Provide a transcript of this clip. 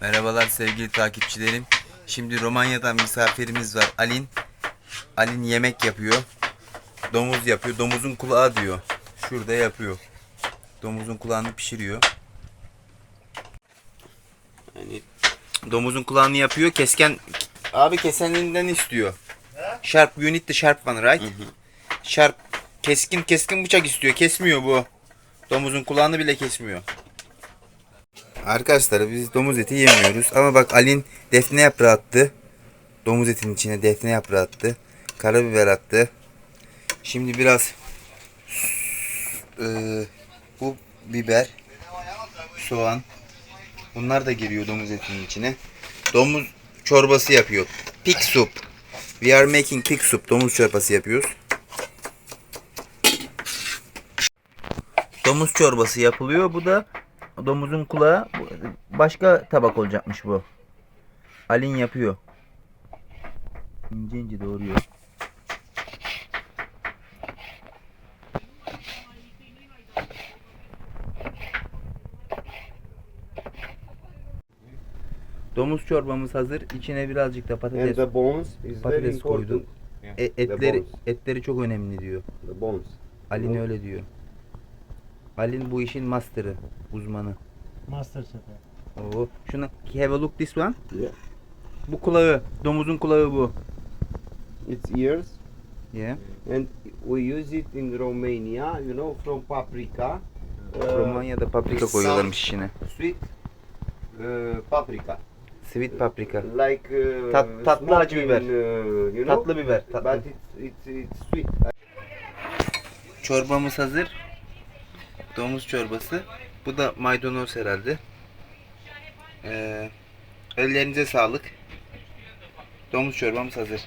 Merhabalar sevgili takipçilerim. Şimdi Romanya'dan misafirimiz var. Alin. Alin yemek yapıyor. Domuz yapıyor. Domuzun kulağı diyor. Şurada yapıyor. Domuzun kulağını pişiriyor. Yani domuzun kulağını yapıyor. Kesken abi keseninden istiyor. Sharp need the sharp one right? Sharp keskin keskin bıçak istiyor. Kesmiyor bu. Domuzun kulağını bile kesmiyor. Arkadaşlar biz domuz eti yemiyoruz ama bak Alin defne yaprağı attı. Domuz etinin içine defne yaprağı attı. Karabiber attı. Şimdi biraz eee, bu biber, soğan bunlar da giriyor domuz etinin içine. Domuz çorbası yapıyor. Pig soup. We are making pig soup. Domuz çorbası yapıyoruz. Domuz çorbası yapılıyor. Bu da domuzun kulağı. Başka tabak olacakmış bu. Alin yapıyor. İnce ince doğruyor. Domuz çorbamız hazır. İçine birazcık da And patates the bones is patates koydum. E, The etleri etleri çok önemli diyor. The bones. Alin öyle diyor. Alin bu işin master'ı, uzmanı. Master Chef'e. Oo. Şuna have a look this one. Yeah. Bu kulağı, domuzun kulağı bu. Its ears. Yeah. And we use it in Romania, you know, from paprika. uh, Romanya'da paprika koyuyorlarmış içine. Sweet uh, paprika. Sweet paprika. Like uh, Tat- tatlı acı biber. uh, you know, Tatlı biber. Tatlı. but it's, it's, it's sweet. Çorbamız hazır. Domuz çorbası. Bu da maydanoz herhalde. Ee, ellerinize sağlık. Domuz çorbamız hazır.